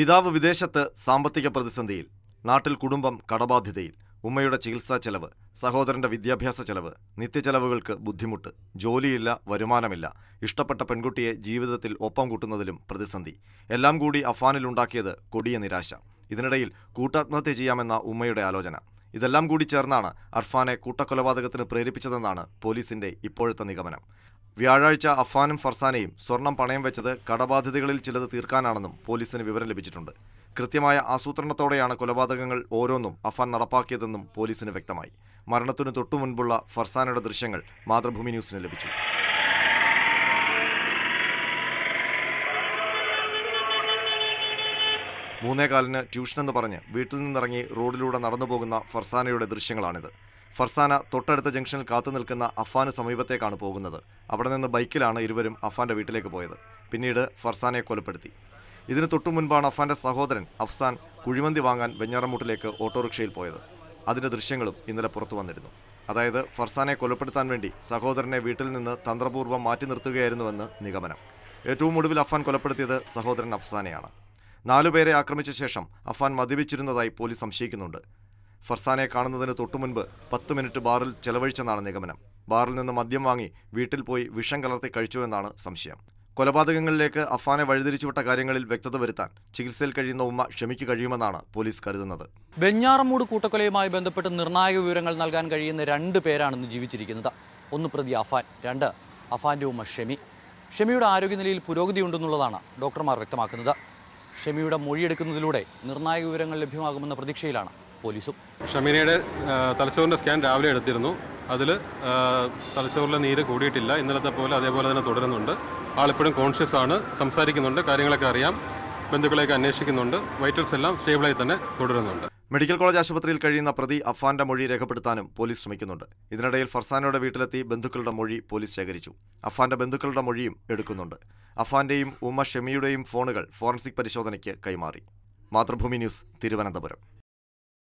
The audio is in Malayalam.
പിതാവ് വിദേശത്ത് സാമ്പത്തിക പ്രതിസന്ധിയിൽ നാട്ടിൽ കുടുംബം കടബാധ്യതയിൽ ഉമ്മയുടെ ചികിത്സാ ചെലവ് സഹോദരന്റെ വിദ്യാഭ്യാസ ചെലവ് നിത്യചെലവുകൾക്ക് ബുദ്ധിമുട്ട് ജോലിയില്ല വരുമാനമില്ല ഇഷ്ടപ്പെട്ട പെൺകുട്ടിയെ ജീവിതത്തിൽ ഒപ്പം കൂട്ടുന്നതിലും പ്രതിസന്ധി. എല്ലാം കൂടി അഫാനിലുണ്ടാക്കിയത് കൊടിയ നിരാശ. ഇതിനിടയിൽ കൂട്ടാത്മഹത്യ ചെയ്യാമെന്ന ഉമ്മയുടെ ആലോചന. ഇതെല്ലാം കൂടി ചേർന്നാണ് അർഫാനെ കൂട്ടക്കൊലപാതകത്തിന് പ്രേരിപ്പിച്ചതെന്നാണ് പോലീസിന്റെ ഇപ്പോഴത്തെ നിഗമനം. വ്യാഴാഴ്ച അഫാനും ഫർസാനെയും സ്വർണം പണയം വെച്ചത് കടബാധ്യതകളിൽ ചിലത് തീർക്കാനാണെന്നും പോലീസിന് വിവരം ലഭിച്ചിട്ടുണ്ട്. കൃത്യമായ ആസൂത്രണത്തോടെയാണ് കൊലപാതകങ്ങൾ ഓരോന്നും അഫാൻ നടപ്പാക്കിയതെന്നും പോലീസിന് വ്യക്തമായി. മരണത്തിനു തൊട്ടു മുൻപുള്ള ഫർസാനയുടെ ദൃശ്യങ്ങൾ മാതൃഭൂമി ന്യൂസിന് ലഭിച്ചു. മൂന്നേകാലിന് ട്യൂഷനെന്ന് പറഞ്ഞ് വീട്ടിൽ നിന്നിറങ്ങി റോഡിലൂടെ നടന്നു പോകുന്ന ഫർസാനയുടെ ദൃശ്യങ്ങളാണിത്. ഫർസാന തൊട്ടടുത്ത ജംഗ്ഷനിൽ കാത്തു നിൽക്കുന്ന അഫാന് സമീപത്തേക്കാണ് പോകുന്നത്. അവിടെ നിന്ന് ബൈക്കിലാണ് ഇരുവരും അഫാന്റെ വീട്ടിലേക്ക് പോയത്. പിന്നീട് ഫർസാനയെ കൊലപ്പെടുത്തി. ഇതിനു തൊട്ടു മുൻപാണ് അഫാന്റെ സഹോദരൻ അഫ്സാൻ കുഴിമന്തി വാങ്ങാൻ വെഞ്ഞാറമൂട്ടിലേക്ക് ഓട്ടോറിക്ഷയിൽ പോയത്. അതിന്റെ ദൃശ്യങ്ങളും ഇന്നലെ പുറത്തു വന്നിരുന്നു. അതായത് ഫർസാനെ കൊലപ്പെടുത്താൻ വേണ്ടി സഹോദരനെ വീട്ടിൽ നിന്ന് തന്ത്രപൂർവം മാറ്റി നിർത്തുകയായിരുന്നുവെന്ന് നിഗമനം. ഏറ്റവും ഒടുവിൽ അഫാൻ കൊലപ്പെടുത്തിയത് സഹോദരൻ അഫ്സാനെയാണ്. നാലുപേരെ ആക്രമിച്ച ശേഷം അഫാൻ മദ്യപിച്ചിരുന്നതായി പോലീസ് സംശയിക്കുന്നുണ്ട്. ഫർസാനെ കാണുന്നതിന് തൊട്ടു മുൻപ് പത്ത് മിനിറ്റ് ബാറിൽ ചെലവഴിച്ചെന്നാണ് നിഗമനം. ബാറിൽ നിന്ന് മദ്യം വാങ്ങി വീട്ടിൽ പോയി വിഷം കലർത്തി കഴിച്ചുവെന്നാണ് സംശയം. കൊലപാതകങ്ങളിലേക്ക് അഫാനെ വഴിതിരിച്ചുവിട്ട കാര്യങ്ങളിൽ വ്യക്തത വരുത്താൻ ചികിത്സയിൽ കഴിയുന്ന ഉമ്മ ക്ഷമിക്ക് കഴിയുമെന്നാണ് പോലീസ് കരുതുന്നത്. വെഞ്ഞാറമൂട് കൂട്ടക്കൊലയുമായി ബന്ധപ്പെട്ട് നിർണായക വിവരങ്ങൾ നൽകാൻ കഴിയുന്ന രണ്ട് പേരാണെന്ന് ജീവിച്ചിരിക്കുന്നത്. ഒന്ന് പ്രതി അഫാൻ രണ്ട് അഫാന്റെ ഉമ്മ ഷെമി ഷെമിയുടെ ആരോഗ്യനിലയിൽ പുരോഗതിയുണ്ടെന്നുള്ളതാണ് ഡോക്ടർമാർ വ്യക്തമാക്കുന്നത്. ഷെമിയുടെ മൊഴിയെടുക്കുന്നതിലൂടെ നിർണായക വിവരങ്ങൾ ലഭ്യമാകുമെന്ന പ്രതീക്ഷയിലാണ് പോലീസും. ഷമീനയുടെ തലച്ചോറിന്റെ തലച്ചോറിന്റെ സ്കാൻ രാവിലെ എടുത്തിരുന്നു. അതിൽ തലച്ചോറിലെ നീര് കൂടിയിട്ടില്ല. ഇന്നലത്തെ പോലെ അതേപോലെ തന്നെ തുടരുന്നുണ്ട്. ആളിപ്പോഴും കോൺഷ്യസ് ആണ്. സംസാരിക്കുന്നുണ്ട്. കാര്യങ്ങളൊക്കെ അറിയാം. ബന്ധുക്കളെയൊക്കെ അന്വേഷിക്കുന്നുണ്ട്. വൈറ്റൽസ് എല്ലാം സ്റ്റേബിളായി തന്നെ തുടരുന്നുണ്ട്. മെഡിക്കൽ കോളേജ് ആശുപത്രിയിൽ കഴിയുന്ന പ്രതി അഫാന്റെ മൊഴി രേഖപ്പെടുത്താനും പോലീസ് ശ്രമിക്കുന്നുണ്ട്. ഇതിനിടയിൽ ഫർസാനയുടെ വീട്ടിലെത്തി ബന്ധുക്കളുടെ മൊഴി പോലീസ് ശേഖരിച്ചു. അഫാന്റെ ബന്ധുക്കളുടെ മൊഴിയും എടുക്കുന്നുണ്ട്. അഫാന്റെയും ഉമ്മ ഷെമിയുടെയും ഫോണുകൾ ഫോറൻസിക് പരിശോധനയ്ക്ക് കൈമാറി. മാതൃഭൂമി ന്യൂസ് തിരുവനന്തപുരം.